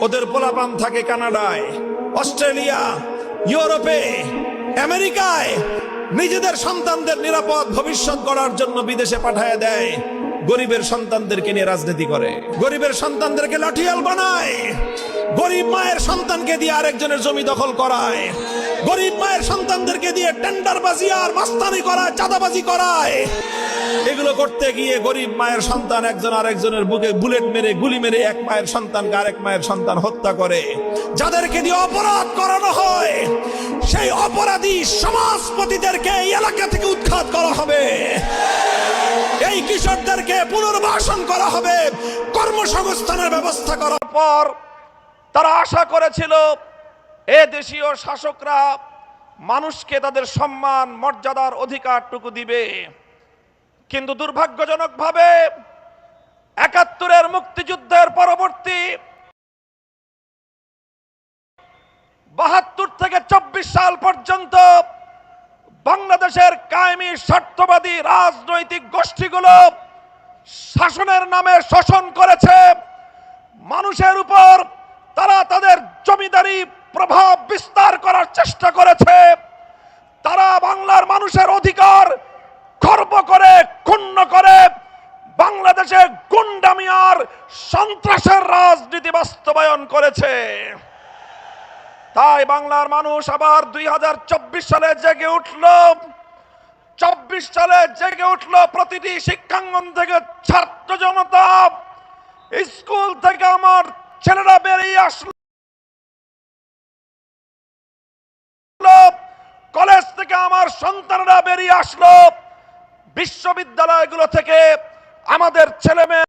ওদের পোলাপান থাকে কানাডায়, অস্ট্রেলিয়া, ইউরোপে, আমেরিকায়। নিজেদের সন্তানদের নিরাপদ ভবিষ্যৎ গড়ার জন্য বিদেশে পাঠায় দেয়। গরিবের সন্তানদেরকে নিয়ে রাজনীতি করে। গরিবের সন্তানদেরকে লাঠিয়াল বানায়। গরিব মায়ের সন্তানকে দিয়ে আরেকজনের জমি দখল করায়। গরিব মায়ের সন্তানদেরকে দিয়ে টেন্ডারবাজি আর মাস্তানি করায়, চাঁদাবাজি করায়। এগুলো করতে গিয়ে গরিব মায়ের সন্তান একজন আরেকজনের বুকে বুলেট মেরে, গুলি মেরে এক মায়ের সন্তানকে আরেক মায়ের সন্তান হত্যা করে। যাদেরকে দিয়ে অপরাধ করানো হয়, সেই অপরাধী সমাজপতিদেরকে এই এলাকা থেকে উৎখাত করা হবে। এই কিশোরদেরকে পুনর্বাসন করা হবে, কর্মসংস্থানের ব্যবস্থা করার পর তারা আশা করেছিল, এ দেশীয় শাসকরা মানুষকে তাদের সম্মান, মর্যাদার অধিকারটুকু দিবে। কিন্তু দুর্ভাগ্যজনকভাবে একাত্তরের মুক্তিযুদ্ধের পরবর্তী বাহাত্তর থেকে চব্বিশ সাল পর্যন্ত বাংলাদেশের কায়েমি স্বার্থবাদী রাজনৈতিক গোষ্ঠীগুলো শাসনের নামে শোষণ করেছে। মানুষের উপর তারা তাদের জমিদারি প্রভাব বিস্তার করার চেষ্টা করেছে। তারা বাংলার মানুষের অধিকার খর্ব করে করে বাংলাদেশে গুন্ডামি আর সন্ত্রাসের রাজনীতি বাস্তবায়ন করেছে। তাই বাংলার মানুষ আবার দুই হাজার চব্বিশ সালে জেগে উঠল। চব্বিশ সালে জেগে উঠল প্রতিটি শিক্ষাঙ্গন থেকে ছাত্র জনতা। স্কুল থেকে আমার ছেলেরা বেরিয়ে আসলো। কলেজ থেকে আমার সন্তানরা বেরিয়ে আসলো। বিশ্ববিদ্যালয়গুলো থেকে আমাদের ছেলে মেয়ে